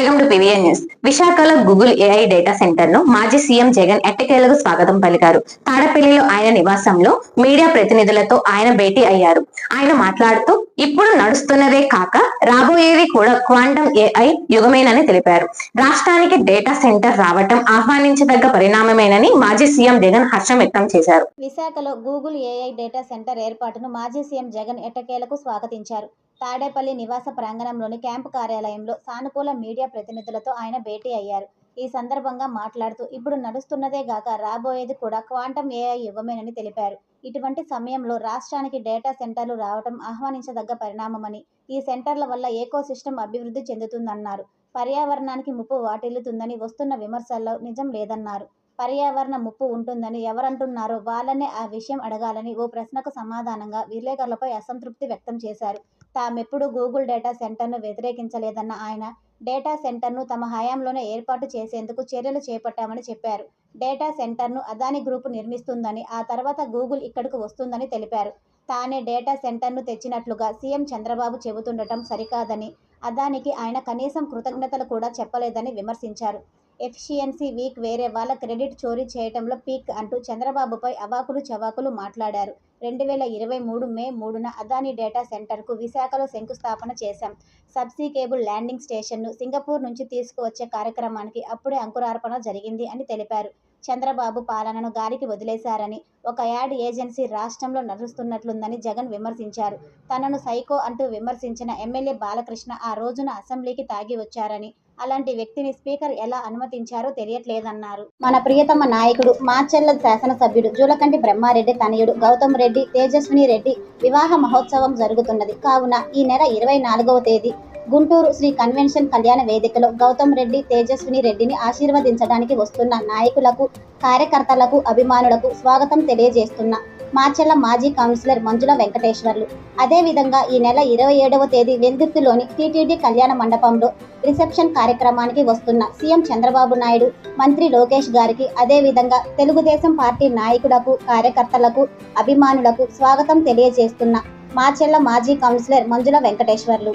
Welcome to PVN news. విశాఖలో Google AI data సెంటర్ను మాజీ సీఎం జగన్ ఎట్టకేలకు స్వాగతం పలికారు. తాడపల్లిలో ఆయన నివాసంలో మీడియా ప్రతినిధులతో ఆయన భేటీ అయ్యారు. ఆయన మాట్లాడుతూ ఇప్పుడు నడుస్తున్నదే కాక రాబోయేది కూడా క్వాంటమ్ ఏఐ యుగమేనని తెలిపారు. రాష్ట్రానికి డేటా సెంటర్ రావటం ఆహ్వానించదగ్గ పరిణామమేనని మాజీ సీఎం జగన్ హర్షం వ్యక్తం చేశారు. విశాఖలో గూగుల్ ఏఐ డేటా సెంటర్ ఏర్పాటును మాజీ సీఎం జగన్ ఎట్టకేలకు స్వాగతించారు. తాడేపల్లి నివాస ప్రాంగణంలోని క్యాంపు కార్యాలయంలో సానుకూల మీడియా ప్రతినిధులతో ఆయన భేటీ అయ్యారు. ఈ సందర్భంగా మాట్లాడుతూ ఇప్పుడు నడుస్తున్నదే గాక రాబోయేది కూడా క్వాంటమ్ ఏఐ యుగమేనని తెలిపారు. ఇటువంటి సమయంలో రాష్ట్రానికి డేటా సెంటర్లు రావడం ఆహ్వానించదగ్గ పరిణామమని ఈ సెంటర్ల వల్ల ఏకో సిస్టమ్ అభివృద్ధి చెందుతుందన్నారు. పర్యావరణానికి ముప్పు వాటిల్లుతుందని వస్తున్న విమర్శల్లో నిజం లేదన్నారు. పర్యావరణ ముప్పు ఉంటుందని ఎవరంటున్నారో వాళ్ళనే ఆ విషయం అడగాలని ఓ ప్రశ్నకు సమాధానంగా విలేకరులపై అసంతృప్తి వ్యక్తం చేశారు. తామెప్పుడు గూగుల్ డేటా సెంటర్ను వ్యతిరేకించలేదన్న ఆయన డేటా సెంటర్ను తమ హయాంలోనే ఏర్పాటు చేసేందుకు చర్యలు చేపట్టామని చెప్పారు. డేటా సెంటర్ను అదాని గ్రూపు నిర్మిస్తుందని ఆ తర్వాత గూగుల్ ఇక్కడకు వస్తుందని తెలిపారు. తానే డేటా సెంటర్ను తెచ్చినట్లుగా సీఎం చంద్రబాబు చెబుతుండటం సరికాదని అదానికి ఆయన కనీసం కృతజ్ఞతలు కూడా చెప్పలేదని విమర్శించారు. ఎఫిషియన్సీ వీక్ వేరే వాళ్ళ క్రెడిట్ చోరీ చేయటంలో పీక్ అంటూ చంద్రబాబుపై అవాకులు చవాకులు మాట్లాడారు. రెండు వేల ఇరవై మూడు మే మూడున అదానీ డేటా సెంటర్కు విశాఖలో శంకుస్థాపన చేశాం. సబ్సీ కేబుల్ ల్యాండింగ్ స్టేషన్ను సింగపూర్ నుంచి తీసుకువచ్చే కార్యక్రమానికి అప్పుడే అంకురార్పణ జరిగింది అని తెలిపారు. చంద్రబాబు పాలనను గాలికి వదిలేశారని ఒక యాడ్ ఏజెన్సీ రాష్ట్రంలో నడుస్తున్నట్లుందని జగన్ విమర్శించారు. తనను సైకో అంటూ విమర్శించిన ఎమ్మెల్యే బాలకృష్ణ ఆ రోజున అసెంబ్లీకి తాగి వచ్చారని అలాంటి వ్యక్తిని స్పీకర్ ఎలా అనుమతించారో తెలియట్లేదన్నారు. మన ప్రియతమ నాయకుడు మాచెల్ల శాసనసభ్యుడు జూలకంటి బ్రహ్మారెడ్డి తనయుడు గౌతమ్ రెడ్డి తేజస్విని రెడ్డి వివాహ మహోత్సవం జరుగుతున్నది. కావున ఈ నెల ఇరవై నాలుగవ తేదీ గుంటూరు శ్రీ కన్వెన్షన్ కళ్యాణ వేదికలో గౌతమ్ రెడ్డి తేజస్విని రెడ్డిని ఆశీర్వదించడానికి వస్తున్న నాయకులకు కార్యకర్తలకు అభిమానులకు స్వాగతం తెలియజేస్తున్న మాచెల్ల మాజీ కౌన్సిలర్ మంజుల వెంకటేశ్వర్లు. అదేవిధంగా ఈ నెల ఇరవై ఏడవ తేదీ వెల్దుర్తిలోని టీటీడీ కళ్యాణ మండపంలో రిసెప్షన్ కార్యక్రమానికి వస్తున్న సీఎం చంద్రబాబు నాయుడు మంత్రి లోకేష్ గారికి అదేవిధంగా తెలుగుదేశం పార్టీ నాయకులకు కార్యకర్తలకు అభిమానులకు స్వాగతం తెలియజేస్తున్న మాచెల్ల మాజీ కౌన్సిలర్ మంజుల Venkateswarlu.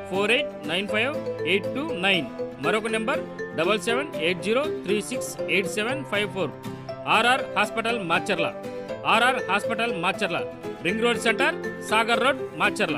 four eight nine five eight two nine. మరొక number double seven eight zero three six eight seven five four. RR hospital Macherla RR hospital Macherla ring road centre Sagar road Macherla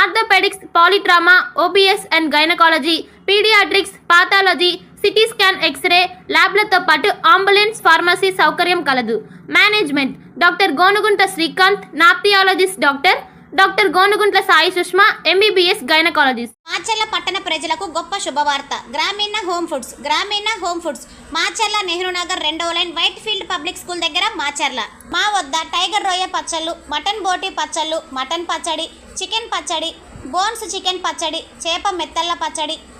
Orthopaedics polytrauma OBS and gynaecology paediatrics pathology CT scan X ray ల్యాబ్లతో పాటు ambulance pharmacy సౌకర్యం కలదు. Management doctor Gonugunta Srikanth nephrologist doctor doctor Gonuguntla Sai Sushma MBBS gynaecologist. Macherla పట్టణ ప్రజలకు గొప్ప శుభవార్త. గ్రామీణ home foods గ్రామీణ home foods. Macherla Nehru Nagar రెండవ line white field public school దగ్గర మాచర్ల. మా వద్ద టైగర్ రొయ్య పచ్చళ్ళు మటన్ బోటి పచ్చళ్ళు మటన్ పచ్చడి చికెన్ పచ్చడి బోన్స్ చికెన్ పచ్చడి చేప మెత్తళ్ళ పచ్చడి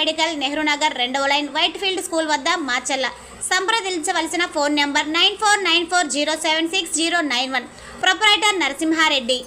మెడికల్ నెహ్రూ నగర్ రెండవ లైన్ వైట్ ఫీల్డ్ స్కూల్ వద్ద మాచల్ల సంప్రదించవలసిన phone number nine four nine four zero seven six zero nine one. Proprietor Narasimhareddy.